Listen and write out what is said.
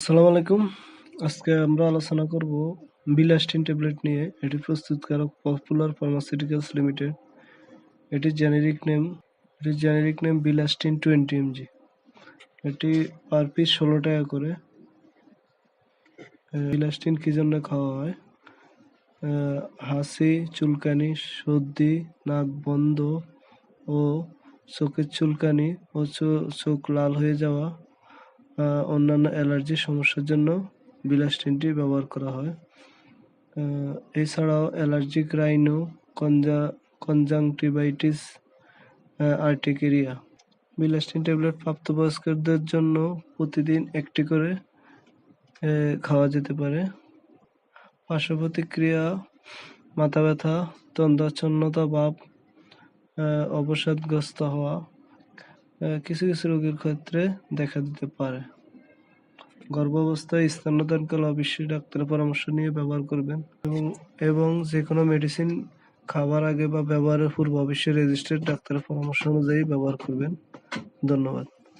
আসসালামু আলাইকুম। আজকে আমরা আলোচনা করব বিলাস্টিন ট্যাবলেট নিয়ে। এটি প্রস্তুতকারক পপুলার ফার্মাসিউটিক্যালস লিমিটেড। এটি জেনেরিক নেম এটি generic name bilastine twenty MG. এটি পার পিস ষোলো টাকা করে। বিলাস্টিন কি জন্য খাওয়া হয়? হাসি, চুলকানি, সর্দি, নাক বন্ধ ও চোখের চুলকানি ও চোখ লাল হয়ে যাওয়া অন্যান্য অ্যালার্জি সমস্যার জন্য বিলাস্টিনটি ব্যবহার করা হয়। এছাড়াও অ্যালার্জিক রাইনো, কনজা, কনজাংটিভাইটিস আর্টিকেরিয়া। বিলাস্টিন ট্যাবলেট প্রাপ্তবয়স্কদের জন্য প্রতিদিন একটি করে খাওয়া যেতে পারে। পার্শ্ব প্রতিক্রিয়া মাথা ব্যথা তন্দাচ্ছন্নতা ভাব অবসাদগ্রস্ত হওয়া কিছু কিছু রোগীর ক্ষেত্রে দেখা দিতে পারে। গর্ভাবস্থায় স্তন্যদানকালে অবশ্যই ডাক্তারের পরামর্শ নিয়ে ব্যবহার করবেন এবং এবং যে কোনো মেডিসিন খাবার আগে বা ব্যবহারের পূর্ব অবশ্যই রেজিস্টার্ড ডাক্তারের পরামর্শ অনুযায়ী ব্যবহার করবেন। ধন্যবাদ।